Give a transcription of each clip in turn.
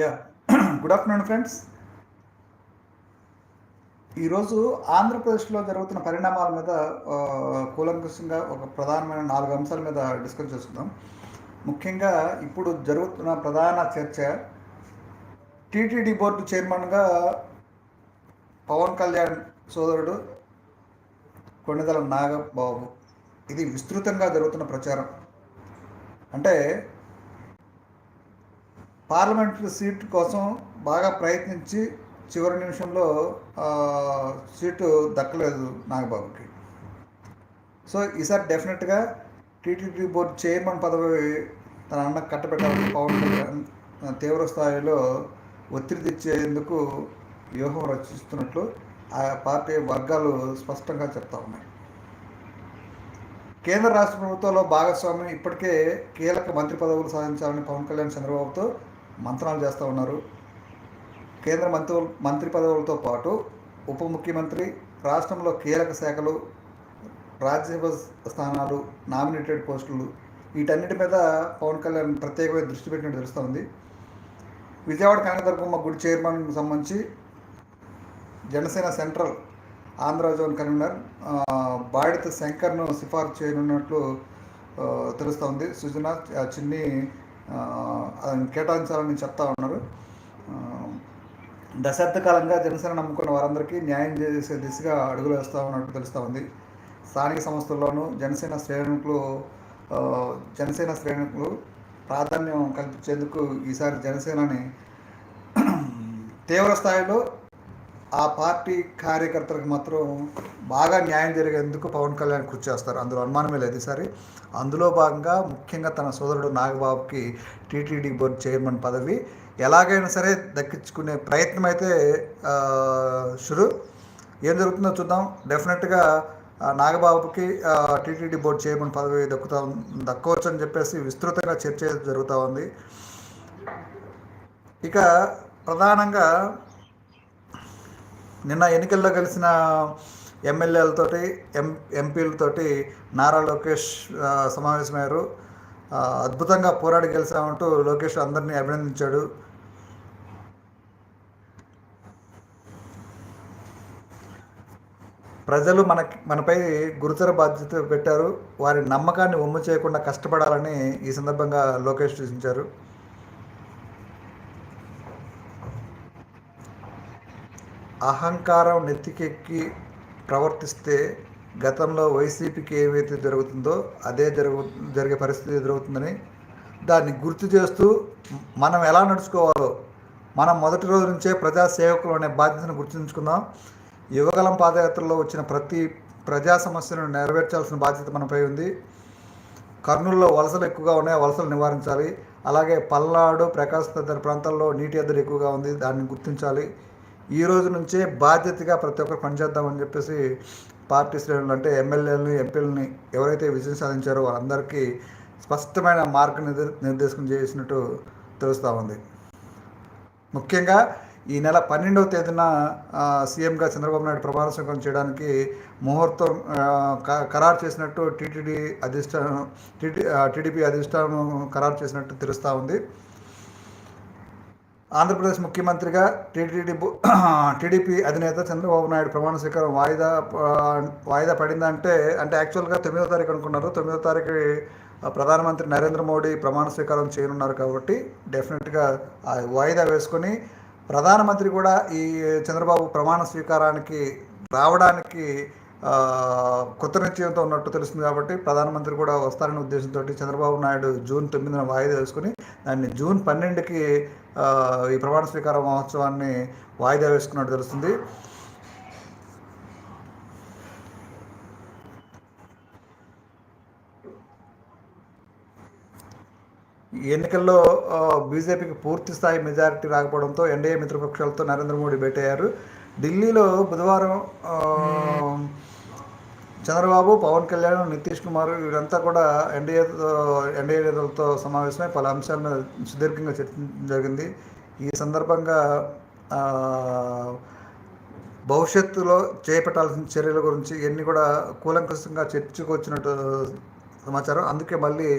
Yeah good afternoon friends ఈరోజు ఆంధ్రప్రదేశ్లో జరుగుతున్న పరిణామాల మీద కూలంకషంగా ఒక ప్రధానమైన నాలుగు అంశాల మీద డిస్కస్ చేసుకుందాం. ముఖ్యంగా ఇప్పుడు జరుగుతున్న ప్రధాన చర్చ టీటీడీ బోర్డు చైర్మన్గా పవన్ కళ్యాణ్ సోదరుడు కొణిదల నాగబాబు. ఇది విస్తృతంగా జరుగుతున్న ప్రచారం. అంటే పార్లమెంటరీ సీట్ కోసం బాగా ప్రయత్నించి చివరి నిమిషంలో సీటు దక్కలేదు నాగబాబుకి. సో ఈసారి డెఫినెట్గా టీటీడీ బోర్డు చైర్మన్ పదవి తన అన్న కట్టబెట్టాలని పవన్ కళ్యాణ్ తీవ్ర స్థాయిలో ఒత్తిడి తెచ్చేందుకు వ్యూహం రచిస్తున్నట్లు ఆ పార్టీ వర్గాలు స్పష్టంగా చెప్తా ఉన్నాయి. కేంద్ర రాష్ట్ర ప్రభుత్వంలో భాగస్వామ్యం ఇప్పటికే కీలక మంత్రి పదవులు సాధించాలని పవన్ కళ్యాణ్ చంద్రబాబుతో మంత్రాలు చేస్తూ ఉన్నారు. కేంద్ర మంత్రి మంత్రి పదవులతో పాటు ఉప ముఖ్యమంత్రి రాష్ట్రంలో కీలక శాఖలు రాజ్యసభ స్థానాలు నామినేటెడ్ పోస్టులు వీటన్నిటి మీద పవన్ కళ్యాణ్ ప్రత్యేకమైన దృష్టి పెట్టినట్టు తెలుస్తోంది విజయవాడ కనకదుర్గమ్మ గుడి చైర్మన్ సంబంధించి Janasena central Andhra zone convener Badita శంకర్ను సిఫార్సు చేయనున్నట్లు తెలుస్తోంది సుజన చిన్ని కేటాయించాలని చెప్తా ఉన్నారు. దశాబ్ద కాలంగా జనసేన నమ్ముకున్న వారందరికీ న్యాయం చేసే దిశగా అడుగులు వేస్తూ ఉన్నట్టు తెలుస్తూ ఉంది. స్థానిక సంస్థల్లోనూ జనసేన శ్రేణుకులు జనసేన శ్రేణుకులు ప్రాధాన్యం కల్పించేందుకు ఈసారి జనసేనని తీవ్ర స్థాయిలో ఆ పార్టీ కార్యకర్తలకు మాత్రం బాగా న్యాయం జరిగేందుకు పవన్ కళ్యాణ్ కృషి చేస్తారు. అందులో అనుమానమే లేదు ఈసారి అందులో భాగంగా ముఖ్యంగా తన సోదరుడు నాగబాబుకి టీటీడీ బోర్డు చైర్మన్ పదవి ఎలాగైనా సరే దక్కించుకునే ప్రయత్నం అయితే షురు. ఏం జరుగుతుందో చూద్దాం. డెఫినెట్గా నాగబాబుకి టీటీడీ బోర్డు చైర్మన్ పదవి దక్కుతా దక్కవచ్చు అని చెప్పేసి విస్తృతంగా చర్చ జరుగుతూ ఉంది. ఇక ప్రధానంగా నిన్న ఎన్నికల్లో కలిసిన ఎమ్మెల్యేలతోటి ఎం ఎంపీలతోటి నారా లోకేష్ సమావేశమయ్యారు. అద్భుతంగా పోరాడి గెలిచామంటూ లోకేష్ అందరినీ అభినందించాడు. ప్రజలు మనకి మనపై గురుతర బాధ్యత పెట్టారు. వారి నమ్మకాన్ని ఒమ్ము చేయకుండా కష్టపడాలని ఈ సందర్భంగా లోకేష్ సూచించారు. అహంకారం నెత్తికెక్కి ప్రవర్తిస్తే గతంలో వైసీపీకి ఏమైతే జరుగుతుందో అదే జరుగు జరిగే పరిస్థితి ఎదురవుతుందని దాన్ని గుర్తు చేస్తూ మనం ఎలా నడుచుకోవాలో మనం మొదటి రోజు నుంచే ప్రజాసేవకులు అనే బాధ్యతను గుర్తుంచుకుందాం. యువగలం పాదయాత్రలో వచ్చిన ప్రతి ప్రజా సమస్యను నెరవేర్చాల్సిన బాధ్యత మనపై ఉంది. కర్నూలులో వలసలు ఎక్కువగా ఉన్నాయి వలసలు నివారించాలి. అలాగే పల్నాడు ప్రకాశం తదితర ప్రాంతాల్లో నీటి ఎద్దడి ఎక్కువగా ఉంది దాన్ని గుర్తించాలి. ఈ రోజు నుంచే బాధ్యతగా ప్రతి ఒక్కరు పనిచేద్దామని చెప్పేసి పార్టీ శ్రేణులు అంటే ఎమ్మెల్యేలని ఎంపీలని ఎవరైతే విజయం సాధించారో వాళ్ళందరికీ స్పష్టమైన మార్గ నిర్దేశం చేసినట్టు తెలుస్తూ ఉంది. ముఖ్యంగా ఈ నెల పన్నెండవ తేదీన సీఎంగా చంద్రబాబు నాయుడు ప్రమాణ స్వీకారం చేయడానికి ముహూర్తం ఖరారు చేసినట్టు టీటీడీ అధిష్టానం టీటీ టీడీపీ అధిష్టానం ఖరారు చేసినట్టు తెలుస్తూ ఉంది. ఆంధ్రప్రదేశ్ ముఖ్యమంత్రిగా టీటీడీ టీడీపీ అధినేత చంద్రబాబు నాయుడు ప్రమాణ స్వీకారం వాయిదా వాయిదా పడిందంటే అంటే యాక్చువల్గా తొమ్మిదో తారీఖు అనుకున్నారు. తొమ్మిదో తారీఖు ప్రధానమంత్రి నరేంద్ర మోడీ ప్రమాణ స్వీకారం చేయనున్నారు కాబట్టి డెఫినెట్గా వాయిదా వేసుకొని ప్రధానమంత్రి కూడా ఈ చంద్రబాబు ప్రమాణ స్వీకారానికి రావడానికి కొత్త నిశ్చయంతో ఉన్నట్టు తెలుస్తుంది కాబట్టి ప్రధానమంత్రి కూడా వస్తారనే ఉద్దేశంతో చంద్రబాబు నాయుడు జూన్ తొమ్మిదిన వాయిదా వేసుకుని దాన్ని జూన్ పన్నెండుకి ఈ ప్రమాణ స్వీకార మహోత్సవాన్ని వాయిదా వేసుకున్నట్టు తెలుస్తుంది. ఎన్నికల్లో బీజేపీకి పూర్తి స్థాయి మెజారిటీ రాకపోవడంతో ఎన్డీఏ మిత్రపక్షాలతో నరేంద్ర మోడీ భేటీ అయ్యారు ఢిల్లీలో బుధవారం చంద్రబాబు పవన్ కళ్యాణ్ నితీష్ కుమార్ వీరంతా కూడా ఎన్డీఏతో ఎన్డీఏ నేతలతో సమావేశమై పలు అంశాలను సుదీర్ఘంగా చర్చించడం జరిగింది. ఈ సందర్భంగా భవిష్యత్తులో చేపట్టాల్సిన చర్యల గురించి ఇవన్నీ కూడా కూలంకషంగా చర్చకొచ్చినట్టు సమాచారం. అందుకే మళ్ళీ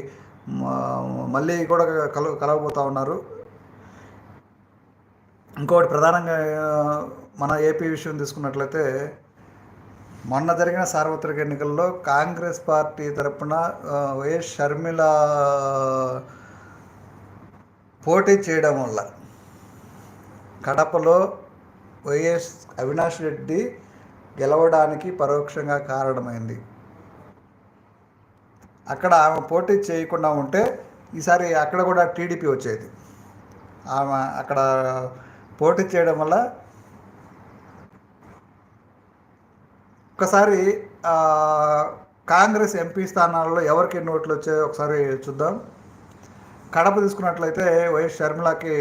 మళ్ళీ కూడా కల కలవబోతా ఉన్నారు. ఇంకోటి ప్రధానంగా మన ఏపీ విషయం తీసుకున్నట్లయితే మొన్న జరిగిన సార్వత్రిక ఎన్నికల్లో కాంగ్రెస్ పార్టీ తరపున వైఎస్ షర్మిల పోటీ చేయడం వల్ల కడపలో వైఎస్ అవినాష్ రెడ్డి గెలవడానికి పరోక్షంగా కారణమైంది. అక్కడ ఆమె పోటీ చేయకుండా ఉంటే ఈసారి అక్కడ కూడా టీడీపీ వచ్చేది. ఆమె అక్కడ పోటీ చేయడం వల్ల ఒకసారి కాంగ్రెస్ ఎంపీ స్థానాల్లో ఎవరికి ఎన్ని ఓట్లు వచ్చాయో ఒకసారి చూద్దాం. కడప తీసుకున్నట్లయితే వైఎస్ షర్మిలాకి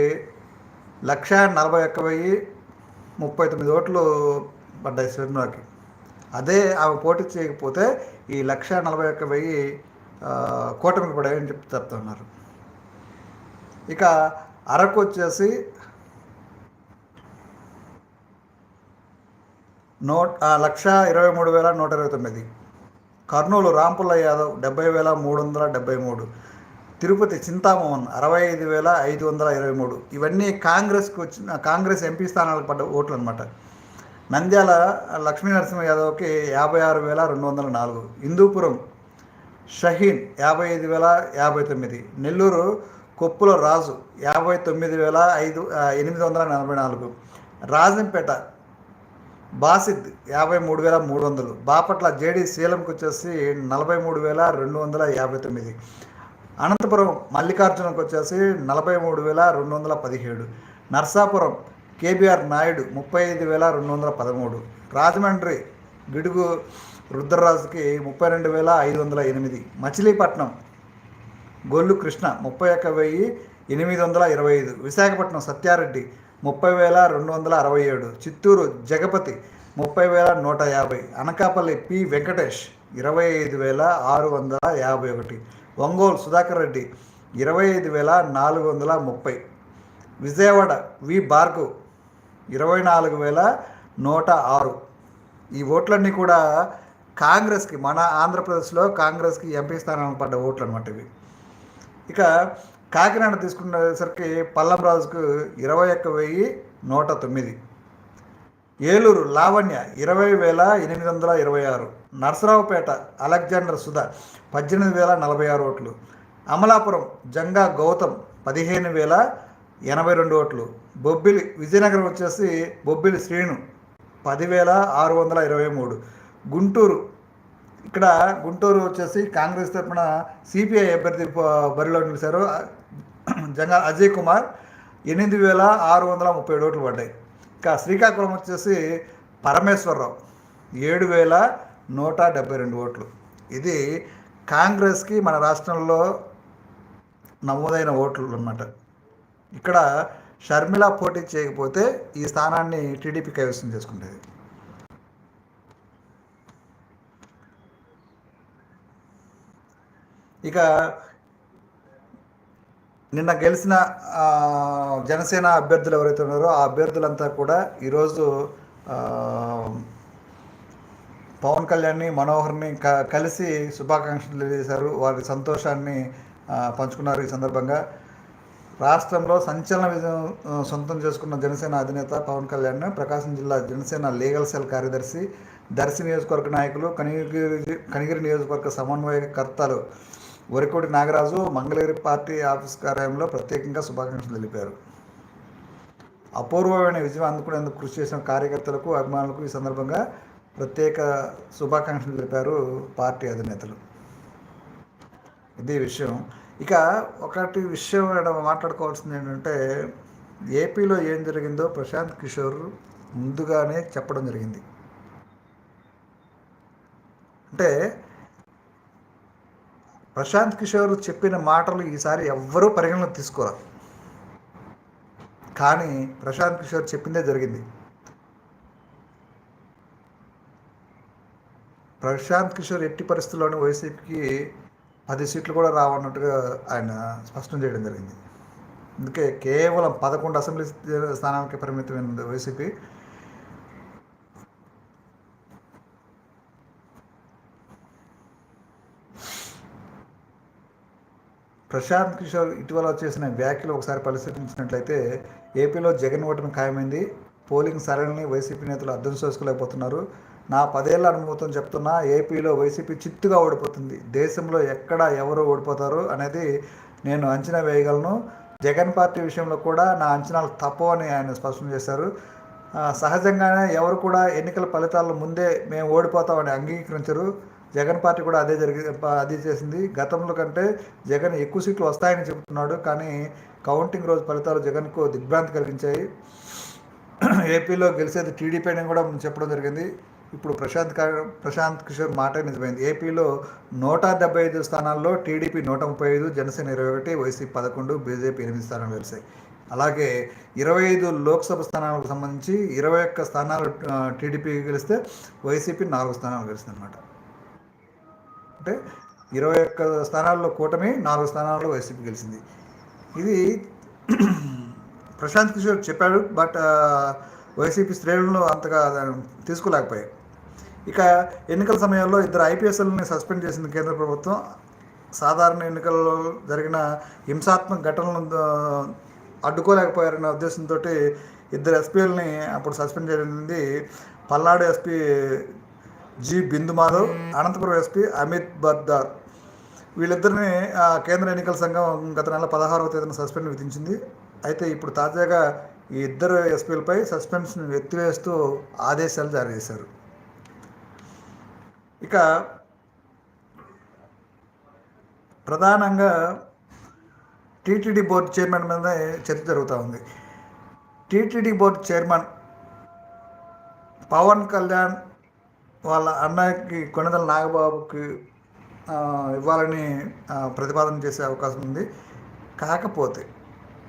లక్ష నలభై ఒక్క వెయ్యి ముప్పై తొమ్మిది ఓట్లు పడ్డాయి షర్మిలాకి. అదే ఆమె పోటీ చేయకపోతే ఈ లక్ష నలభై ఒక్క వెయ్యి కూటమికి పడాయని చెప్పి చెప్తున్నారు. ఇక అరకు వచ్చేసి నూట లక్ష ఇరవై మూడు వేల నూట ఇరవై తొమ్మిది. కర్నూలు రాంపుల్ల యాదవ్ డెబ్బై వేల మూడు వందల డెబ్బై మూడు. తిరుపతి చింతామోహన్ అరవై ఐదు వేల ఐదు వందల ఇరవై మూడు. ఇవన్నీ కాంగ్రెస్కి వచ్చిన కాంగ్రెస్ ఎంపీ స్థానాలకు పడ్డ ఓట్లు అనమాట నంద్యాల లక్ష్మీ నరసింహ యాదవ్కి యాభై ఆరు వేల రెండు వందల నాలుగు. హిందూపురం షహీన్ యాభై ఐదు వేల యాభై తొమ్మిది. నెల్లూరు కొప్పుల రాజు యాభై తొమ్మిది వేల ఐదు ఎనిమిది వందల నలభై నాలుగు. రాజంపేట బాసిద్ యాభై మూడు వేల మూడు వందలు. బాపట్ల జేడి శీలంకి వచ్చేసి నలభై మూడు వేల రెండు వందల యాభై తొమ్మిది. అనంతపురం మల్లికార్జునకు వచ్చేసి నలభై మూడు వేల రెండు వందల పదిహేడు. నర్సాపురం కేబీఆర్ నాయుడు ముప్పై ఐదు వేల రెండు వందల పదమూడు. రాజమండ్రి గిడుగు రుద్రరాజుకి ముప్పై రెండు వేల ఐదు వందల ఎనిమిది. మచిలీపట్నం గొల్లు కృష్ణ ముప్పై ఒక్క వెయ్యి ఎనిమిది వందల ఇరవై ఐదు. విశాఖపట్నం సత్యారెడ్డి ముప్పై వేల రెండు వందల అరవై ఏడు. చిత్తూరు జగపతి ముప్పై వేల నూట యాభై. అనకాపల్లి పి. వెంకటేష్ ఇరవై ఐదు వేల ఆరు వందల యాభై ఒకటి. ఒంగోలు సుధాకర్ రెడ్డి ఇరవై ఐదు వేల నాలుగు వందల ముప్పై. విజయవాడ వి. బార్గు ఇరవై నాలుగు వేల నూట ఆరు. ఈ ఓట్లన్నీ కూడా కాంగ్రెస్కి మన ఆంధ్రప్రదేశ్లో కాంగ్రెస్కి ఎంపీ స్థానానికి పడ్డ ఓట్లు అనమాట ఇవి. ఇక కాకినాడ తీసుకునేసరికి పల్లం రాజుకు ఇరవై ఒక్క వెయ్యి నూట తొమ్మిది. ఏలూరు లావణ్య ఇరవై వేల ఎనిమిది వందల ఇరవై ఆరు. నరసరావుపేట అలెగ్జాండర్ సుధా పద్దెనిమిది వేల నలభై ఆరు ఓట్లు. అమలాపురం జంగా గౌతమ్ పదిహేను వేల ఎనభై రెండు ఓట్లు. బొబ్బిలి విజయనగరం వచ్చేసి బొబ్బిలి శ్రీను పదివేల ఆరు వందల ఇరవై మూడు. గుంటూరు ఇక్కడ గుంటూరు వచ్చేసి కాంగ్రెస్ తరఫున సిపిఐ అభ్యర్థి బరిలో నిలిచారు. జంగా అజయ్ కుమార్ ఎనిమిది వేల ఆరు వందల ముప్పై ఏడు ఓట్లు పడ్డాయి. ఇంకా శ్రీకాకుళం వచ్చేసి పరమేశ్వరరావు ఏడు వేల నూట డెబ్బై రెండు ఓట్లు. ఇది కాంగ్రెస్కి మన రాష్ట్రంలో నమోదైన ఓట్లు అన్నమాట. ఇక్కడ షర్మిల పోటీ చేయకపోతే ఈ స్థానాన్ని టీడీపీ కైవసం చేసుకుంటుంది. ఇక నిన్న గెలిచిన జనసేన అభ్యర్థులు ఎవరైతే ఉన్నారో ఆ అభ్యర్థులంతా కూడా ఈరోజు పవన్ కళ్యాణ్ని మనోహర్ని క కలిసి శుభాకాంక్షలు తెలియజేశారు. వారి సంతోషాన్ని పంచుకున్నారు ఈ సందర్భంగా. రాష్ట్రంలో సంచలన విజయం సొంతం చేసుకున్న జనసేన అధినేత పవన్ కళ్యాణ్ ప్రకాశం జిల్లా జనసేన లీగల్ సెల్ కార్యదర్శి దర్శి నియోజకవర్గ నాయకులు కనిగిరి కనిగిరి నియోజకవర్గ సమన్వయకర్తలు వరికోటి నాగరాజు మంగళగిరి పార్టీ ఆఫీస్ కార్యాలయంలో ప్రత్యేకంగా శుభాకాంక్షలు తెలిపారు. అపూర్వమైన విజయం అందుకునేందుకు కృషి చేసిన కార్యకర్తలకు అభిమానులకు ఈ సందర్భంగా ప్రత్యేక శుభాకాంక్షలు తెలిపారు పార్టీ అధినేతలు. ఇది విషయం. ఇక ఒకటి విషయం మాట్లాడుకోవాల్సింది ఏంటంటే ఏపీలో ఏం జరిగిందో ప్రశాంత్ కిషోర్ ముందుగానే చెప్పడం జరిగింది. అంటే ప్రశాంత్ కిషోర్ చెప్పిన మాటలు ఈసారి ఎవ్వరూ పరిగణలోకి తీసుకోరు. కానీ ప్రశాంత్ కిషోర్ చెప్పిందే జరిగింది. ప్రశాంత్ కిషోర్ ఎట్టి పరిస్థితుల్లోనూ వైసీపీకి పది సీట్లు కూడా రావన్నట్టుగా ఆయన స్పష్టం చేయడం జరిగింది. అందుకే కేవలం పదకొండు అసెంబ్లీ స్థానానికి పరిమితమైనది వైసీపీ. ప్రశాంత్ కిషోర్ ఇటీవల చేసిన వ్యాఖ్యలు ఒకసారి పరిశీలించినట్లయితే ఏపీలో జగన్ ఓటమి ఖాయమైంది. పోలింగ్ సరళిని వైసీపీ నేతలు అర్థం చేసుకోలేకపోతున్నారు. నా పదేళ్ళ అనుభవంతో చెప్తున్నా ఏపీలో వైసీపీ చిత్తుగా ఓడిపోతుంది. దేశంలో ఎక్కడ ఎవరు ఓడిపోతారు అనేది నేను అంచనా వేయగలను. జగన్ పార్టీ విషయంలో కూడా నా అంచనాలు తప్పు అని ఆయన స్పష్టం చేశారు. సహజంగానే ఎవరు కూడా ఎన్నికల ఫలితాల ముందే మేము ఓడిపోతామని అంగీకరించరు. జగన్ పార్టీ కూడా అదే జరిగి అదే చేసింది. గతంలో కంటే జగన్ ఎక్కువ సీట్లు వస్తాయని చెబుతున్నాడు. కానీ కౌంటింగ్ రోజు ఫలితాలు జగన్కు దిగ్భ్రాంతి కలిగించాయి. ఏపీలో గెలిచేది టీడీపీ అని కూడా చెప్పడం జరిగింది. ఇప్పుడు ప్రశాంత్ ప్రశాంత్ కిషోర్ మాట నిజమైంది. ఏపీలో నూట డెబ్బై ఐదు స్థానాల్లో టీడీపీ నూట ముప్పై ఐదు జనసేన ఇరవై ఒకటి వైసీపీ పదకొండు బీజేపీ ఎనిమిది స్థానాలు గెలిచాయి అలాగే ఇరవై ఐదు లోక్సభ స్థానాలకు సంబంధించి ఇరవై ఒక్క స్థానాలు టీడీపీ గెలిస్తే వైసీపీ నాలుగు స్థానాలు గెలిచిందనమాట అంటే ఇరవై ఒక్క స్థానాల్లో కూటమి నాలుగు స్థానాల్లో వైసీపీ గెలిచింది. ఇది ప్రశాంత్ కిషోర్ చెప్పాడు బట్ వైసీపీ శ్రేణులను అంతగా తీసుకోలేకపోయాయి. ఇక ఎన్నికల సమయంలో ఇద్దరు ఐపీఎస్ఎల్ని సస్పెండ్ చేసింది కేంద్ర ప్రభుత్వం. సాధారణ ఎన్నికల్లో జరిగిన హింసాత్మక ఘటనలను అడ్డుకోలేకపోయారనే ఉద్దేశంతో ఇద్దరు ఎస్పీఎల్ని అప్పుడు సస్పెండ్ చేయడం Palnadu SP G. Bindu Madhav Anantapur SP Amit Bardar. వీళ్ళిద్దరిని ఆ, కేంద్ర ఎన్నికల సంఘం గత నెల పదహారవ తేదీన సస్పెండ్ విధించింది. అయితే ఇప్పుడు తాజాగా ఈ ఇద్దరు ఎస్పీలపై సస్పెన్షన్ ఎత్తివేస్తూ ఆదేశాలు జారీ చేశారు. ఇక ప్రధానంగా టీటీడీ బోర్డు చైర్మన్ మీద చర్చ జరుగుతూ ఉంది. TTD board chairman Pawan Kalyan వాళ్ళ అన్నయ్యకి కొనదల నాగబాబుకి ఇవ్వాలని ప్రతిపాదన చేసే అవకాశం ఉంది. కాకపోతే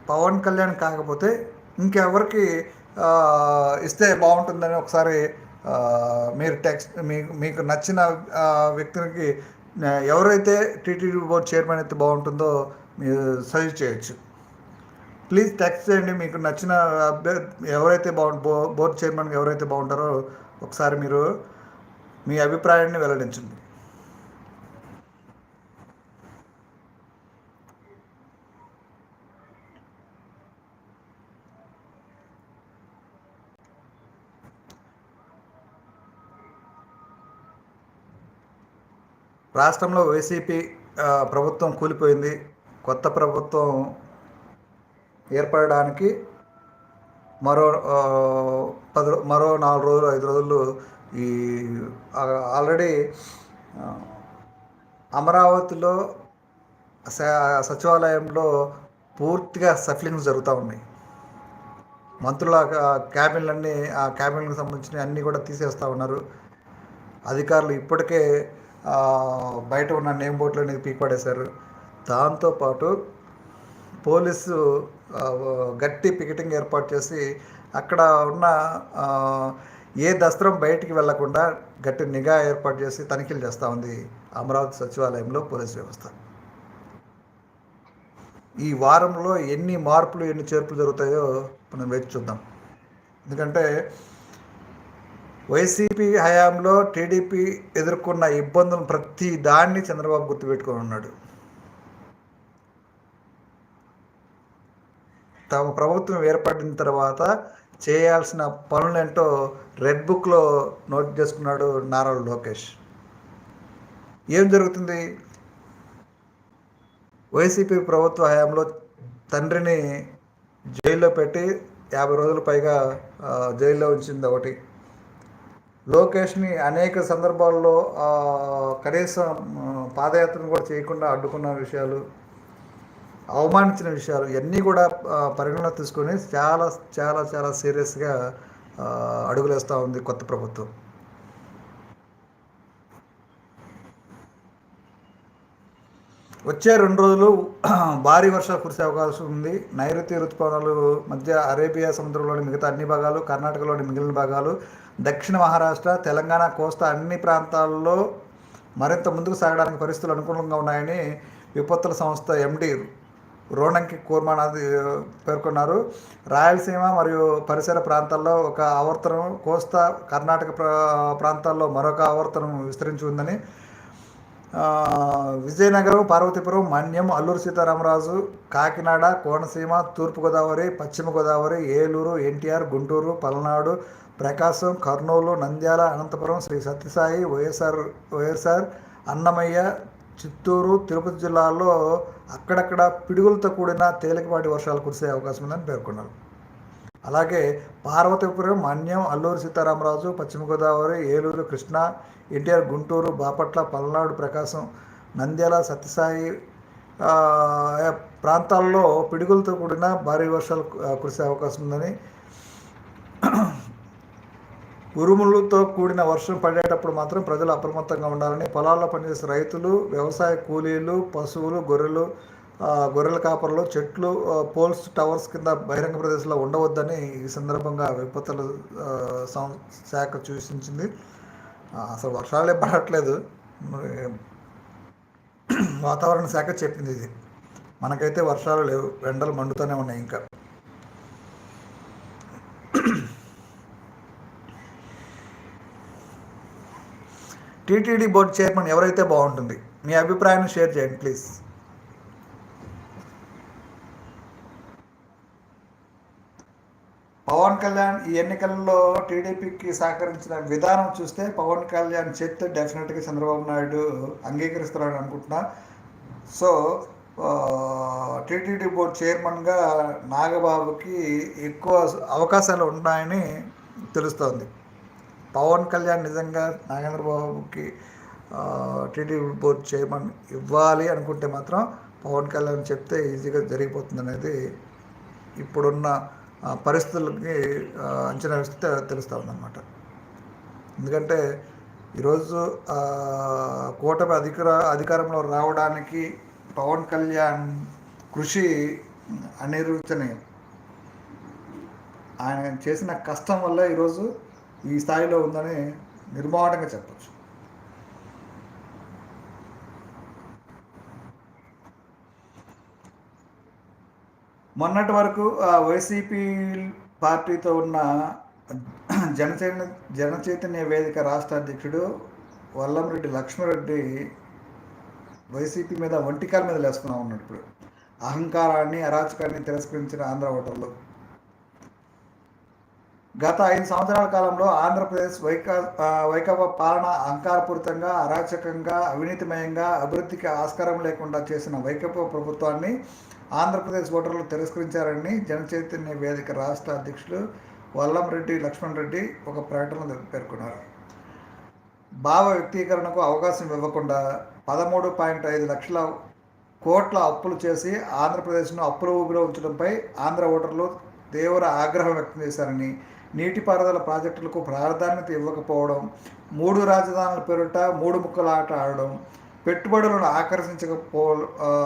పవన్ కళ్యాణ్ కాకపోతే ఇంకెవరికి ఇస్తే బాగుంటుందని ఒకసారి మీరు టెక్స్ట్ మీకు మీకు నచ్చిన వ్యక్తికి ఎవరైతే టీటీడీ బోర్డు చైర్మన్ అయితే బాగుంటుందో మీరు సజెస్ట్ చేయొచ్చు. ప్లీజ్ టెక్స్ట్ చేయండి మీకు నచ్చిన అభ్యర్థి ఎవరైతే బాగు బో బోర్డు చైర్మన్గా ఎవరైతే బాగుంటారో ఒకసారి మీరు మీ అభిప్రాయాన్ని వెల్లడించండి. రాష్ట్రంలో వైసీపీ ప్రభుత్వం కూలిపోయింది. కొత్త ప్రభుత్వం ఏర్పడడానికి మరో పది మరో నాలుగు రోజులు ఐదు రోజులు ఈ ఆల్రెడీ అమరావతిలో సచివాలయంలో పూర్తిగా సఫలింగ్స్ జరుగుతూ ఉన్నాయి. మంత్రుల క్యాబిన్లన్నీ ఆ క్యాబిన్లకు సంబంధించిన అన్నీ కూడా తీసేస్తూ ఉన్నారు. అధికారులు ఇప్పటికే బయట ఉన్న నేమ్ బోర్డులని పీక్పడేశారు. దాంతోపాటు పోలీసు గట్టి పికెటింగ్ ఏర్పాటు చేసి అక్కడ ఉన్న ఏ దస్త్రం బయటికి వెళ్ళకుండా గట్టి నిఘా ఏర్పాటు చేసి తనిఖీలు చేస్తూ ఉంది అమరావతి సచివాలయంలో పోలీస్ వ్యవస్థ. ఈ వారంలో ఎన్ని మార్పులు ఎన్ని చేర్పులు జరుగుతాయో మనం వేచి చూద్దాం. ఎందుకంటే వైసీపీ హయాంలో టీడీపీ ఎదుర్కొన్న ఇబ్బందులను ప్రతి దాన్ని చంద్రబాబు గుర్తుపెట్టుకొని ఉన్నాడు. తమ ప్రభుత్వం ఏర్పడిన తర్వాత చేయాల్సిన పనులేంటో రెడ్ బుక్లో నోట్ చేసుకున్నాడు నారా లోకేష్. ఏం జరుగుతుంది? వైసీపీ ప్రభుత్వ హయాంలో తండ్రిని జైల్లో పెట్టి యాభై రోజుల పైగా జైల్లో ఉంచింది ఒకటి. లోకేష్ని అనేక సందర్భాల్లో కనీసం పాదయాత్రను కూడా చేయకుండా అడ్డుకున్న విషయాలు అవమానించిన విషయాలు ఇవన్నీ కూడా పరిగణన పరిగణలో తీసుకొని చాలా చాలా చాలా సీరియస్గా అడుగులేస్తూ ఉంది కొత్త ప్రభుత్వం. వచ్చే రెండు రోజులు భారీ వర్షాలు కురిసే అవకాశం ఉంది. నైరుతి ఋతుపవనాలు మధ్య అరేబియా సముద్రంలోని మిగతా అన్ని భాగాలు కర్ణాటకలోని మిగిలిన భాగాలు దక్షిణ మహారాష్ట్ర తెలంగాణ కోస్తా అన్ని ప్రాంతాల్లో మరింత ముందుకు సాగడానికి పరిస్థితులు అనుకూలంగా ఉన్నాయని విపత్తుల సంస్థ ఎండి రోణంకి కూర్మానాథ్ పేర్కొన్నారు. రాయలసీమ మరియు పరిసర ప్రాంతాల్లో ఒక ఆవర్తనం కోస్తా కర్ణాటక ప్రా ప్రాంతాల్లో మరొక ఆవర్తనం విస్తరించి ఉందని విజయనగరం పార్వతీపురం మన్యం అల్లూరు సీతారామరాజు కాకినాడ కోనసీమ తూర్పుగోదావరి పశ్చిమ గోదావరి ఏలూరు ఎన్టీఆర్ గుంటూరు పల్నాడు ప్రకాశం కర్నూలు నంద్యాల అనంతపురం శ్రీ సత్యసాయి వైఎస్ఆర్ వైఎస్ఆర్ అన్నమయ్య చిత్తూరు తిరుపతి జిల్లాల్లో అక్కడక్కడ పిడుగులతో కూడిన తేలికపాటి వర్షాలు కురిసే అవకాశం ఉందని పేర్కొన్నారు. అలాగే పార్వతీపురం మన్యం అల్లూరు సీతారామరాజు పశ్చిమ గోదావరి ఏలూరు కృష్ణా ఎన్టీఆర్ గుంటూరు బాపట్ల పల్నాడు ప్రకాశం నంద్యాల సత్యసాయి ప్రాంతాల్లో పిడుగులతో కూడిన భారీ వర్షాలు కురిసే అవకాశం ఉందని ఉరుములతో కూడిన వర్షం పడేటప్పుడు మాత్రం ప్రజలు అప్రమత్తంగా ఉండాలని పొలాల్లో పనిచేసే రైతులు వ్యవసాయ కూలీలు పశువులు గొర్రెలు గొర్రెల కాపర్లు చెట్లు పోల్స్ టవర్స్ కింద బహిరంగ ప్రదేశంలో ఉండవద్దని ఈ సందర్భంగా విపత్తుల సం- శాఖ సూచించింది. అసలు వర్షాలే పడట్లేదు. వాతావరణ శాఖ చెప్పింది ఇది. మనకైతే వర్షాలు లేవు. ఎండలు మండుతూనే ఉన్నాయి ఇంకా. టీటీడీ బోర్డు చైర్మన్ ఎవరైతే బాగుంటుంది? మీ అభిప్రాయాన్ని షేర్ చేయండి ప్లీజ్. పవన్ కళ్యాణ్ ఈ ఎన్నికల్లో టీడీపీకి సహకరించిన విధానం చూస్తే పవన్ కళ్యాణ్ చెప్తే డెఫినెట్గా చంద్రబాబు నాయుడు అంగీకరిస్తారని అనుకుంటున్నా. సో టీటీడీ బోర్డు చైర్మన్గా నాగబాబుకి ఎక్కువ అవకాశాలు ఉన్నాయని తెలుస్తోంది. పవన్ కళ్యాణ్ నిజంగా నాగేంద్ర బాబుకి టీడీపీ బోర్డు చైర్మన్ ఇవ్వాలి అనుకుంటే మాత్రం పవన్ కళ్యాణ్ చెప్తే ఈజీగా జరిగిపోతుంది అనేది ఇప్పుడున్న పరిస్థితులకి అంచనా వేస్తే తెలుస్తూ ఉందన్నమాట. ఎందుకంటే ఈరోజు కూటమి అధికార అధికారంలో రావడానికి పవన్ కళ్యాణ్ కృషి అనిరుచనీయం ఆయన చేసిన కష్టం వల్ల ఈరోజు ఈ స్థాయిలో ఉందని నిర్మాణంగా చెప్పచ్చు. మొన్నటి వరకు ఆ వైసీపీ పార్టీతో ఉన్న జనచైతన్య జనచైతన్య వేదిక రాష్ట్ర అధ్యక్షుడు వల్లంరెడ్డి లక్ష్మరెడ్డి వైసీపీ మీద ఒంటికాల మీద లేసుకున్నా ఉన్నాడు ఇప్పుడు. అహంకారాన్ని అరాచకాన్ని తిరస్కరించిన ఆంధ్ర ఓటర్లు గత ఐదు సంవత్సరాల కాలంలో ఆంధ్రప్రదేశ్ వైకా ఆ, వైకాపా పాలన అహంకారపూరితంగా అరాచకంగా అవినీతిమయంగా అభివృద్ధికి ఆస్కారం లేకుండా చేసిన వైకాపా ప్రభుత్వాన్ని ఆంధ్రప్రదేశ్ ఓటర్లు తిరస్కరించారని జనచైతన్య వేదిక రాష్ట్ర అధ్యక్షులు వల్లంరెడ్డి లక్ష్మణ్ రెడ్డి ఒక ప్రకటన పేర్కొన్నారు. భావ వ్యక్తీకరణకు అవకాశం ఇవ్వకుండా పదమూడు పాయింట్ ఐదు లక్షల కోట్ల అప్పులు చేసి ఆంధ్రప్రదేశ్ను అప్పుల ఊబిలో ఉంచడంపై ఆంధ్ర ఓటర్లు తీవ్ర ఆగ్రహం వ్యక్తం చేశారని నీటిపారుదల ప్రాజెక్టులకు ప్రాధాన్యత ఇవ్వకపోవడం మూడు రాజధానుల పేరిట మూడు ముక్కల ఆట ఆడడం పెట్టుబడులను ఆకర్షించకపో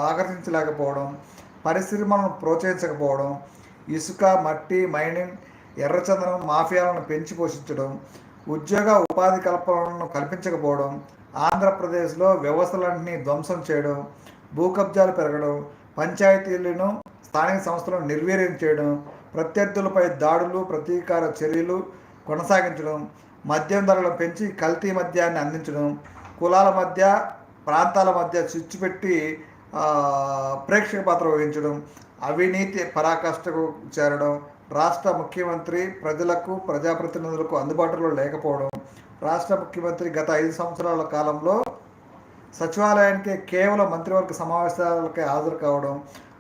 ఆకర్షించలేకపోవడం పరిశ్రమలను ప్రోత్సహించకపోవడం ఇసుక మట్టి మైనింగ్ ఎర్రచందనం మాఫియాలను పెంచి పోషించడం ఉద్యోగ ఉపాధి కల్పనలను కల్పించకపోవడం ఆంధ్రప్రదేశ్లో వ్యవస్థలన్నీ ధ్వంసం చేయడం భూ కబ్జాలు పెరగడం పంచాయతీలను స్థానిక సంస్థలను నిర్వీర్యం చేయడం ప్రత్యర్థులపై దాడులు ప్రతీకార చర్యలు కొనసాగించడం మద్యం ధరలను పెంచి కల్తీ మద్యాన్ని అందించడం కులాల మధ్య ప్రాంతాల మధ్య చిచ్చు పెట్టి ప్రేక్షక పాత్ర వహించడం అవినీతి పరాకాష్ఠకు చేరడం రాష్ట్ర ముఖ్యమంత్రి ప్రజలకు ప్రజాప్రతినిధులకు అందుబాటులో లేకపోవడం రాష్ట్ర ముఖ్యమంత్రి గత ఐదు సంవత్సరాల కాలంలో సచివాలయానికి కేవలం మంత్రివర్గ సమావేశాలకే హాజరు కావడం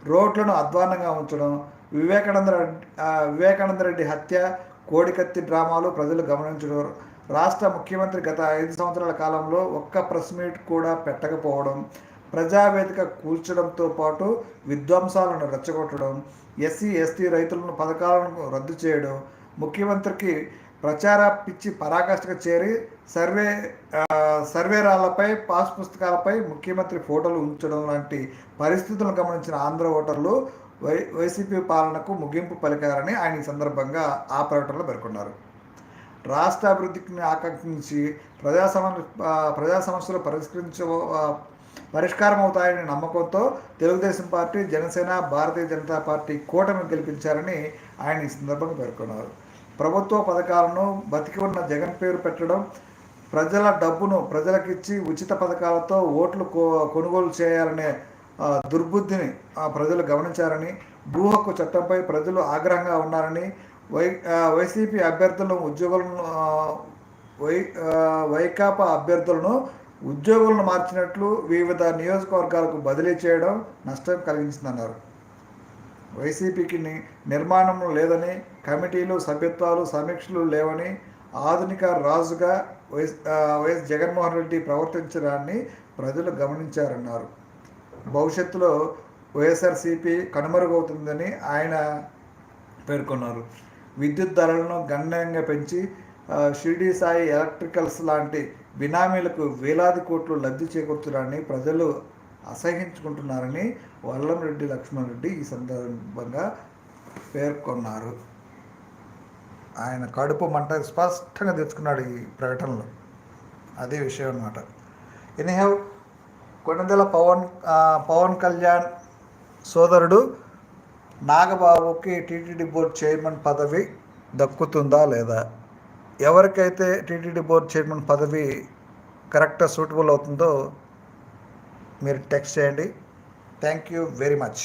రోడ్లను అధ్వాన్నంగా ఉంచడం వివేకానంద వివేకానంద రెడ్డి హత్య కోడికత్తి డ్రామాలు ప్రజలు గమనించడం రాష్ట్ర ముఖ్యమంత్రి గత ఐదు సంవత్సరాల కాలంలో ఒక్క ప్రెస్ మీట్ కూడా పెట్టకపోవడం ప్రజావేదిక కూల్చడంతో పాటు విధ్వంసాలను రెచ్చగొట్టడం ఎస్సీ ఎస్టీ రైతులను పథకాలను రద్దు చేయడం ముఖ్యమంత్రికి ప్రచార పిచ్చి పరాకాష్ఠకు చేరి సర్వే సర్వేరాలపై పాస్ పుస్తకాలపై ముఖ్యమంత్రి ఫోటోలు ఉంచడం లాంటి పరిస్థితులను గమనించిన ఆంధ్ర ఓటర్లు వై వైసీపీ పాలనకు ముగింపు పలికారని ఆయన ఈ సందర్భంగా ఆ ప్రకటనలో పేర్కొన్నారు. రాష్ట్ర అభివృద్ధిని ఆకాంక్షించి ప్రజా సమ ప్రజా సమస్యలు పరిష్కరించ పరిష్కారం అవుతాయనే నమ్మకంతో తెలుగుదేశం పార్టీ జనసేన భారతీయ జనతా పార్టీ కూటమి గెలిపించారని ఆయన ఈ సందర్భంగా పేర్కొన్నారు. ప్రభుత్వ పథకాలను బతికి ఉన్న జగన్ పేరు పెట్టడం ప్రజల డబ్బును ప్రజలకిచ్చి ఉచిత పథకాలతో ఓట్లు కొ- కొనుగోలు చేయాలనే దుర్బుద్ధిని ఆ, ప్రజలు గమనించారని భూ హక్కు చట్టంపై ప్రజలు ఆగ్రహంగా ఉన్నారని వై వైసీపీ అభ్యర్థులను ఉద్యోగులను వై వైకాపా అభ్యర్థులను ఉద్యోగులను మార్చినట్లు వివిధ నియోజకవర్గాలకు బదిలీ చేయడం నష్టం కలిగించిందన్నారు. వైసీపీకి నిర్మాణం లేదని కమిటీలు సభ్యత్వాలు సమీక్షలు లేవని ఆధునిక రాజుగా వైఎస్ వైఎస్ జగన్మోహన్ రెడ్డి ప్రవర్తించడాన్ని ప్రజలు గమనించారన్నారు. భవిష్యత్తులో వైఎస్ఆర్సీపీ కనుమరుగవుతుందని ఆయన పేర్కొన్నారు. విద్యుత్ ధరలను గణనీయంగా పెంచి ఆ, షిరిడి సాయి ఎలక్ట్రికల్స్ లాంటి బినామీలకు వేలాది కోట్లు లబ్ధి చేకూర్చడాన్ని ప్రజలు అసహించుకుంటున్నారని వల్లంరెడ్డి లక్ష్మణ్ రెడ్డి ఈ సందర్భంగా పేర్కొన్నారు. ఆయన కడుపు మంట స్పష్టంగా తెచ్చుకున్నాడు ఈ ప్రకటనలో. అదే విషయం అన్నమాట. ఎనీహౌ కొణిదెల పవన్ పవన్ కళ్యాణ్ సోదరుడు నాగబాబుకి టీటీడీ బోర్డు చైర్మన్ పదవి దక్కుతుందా లేదా? ఎవరికైతే టీటీడీ బోర్డు చైర్మన్ పదవి కరెక్ట్గా సూటబుల్ అవుతుందో మీరు టెక్స్ట్ చేయండి. Thank you very much.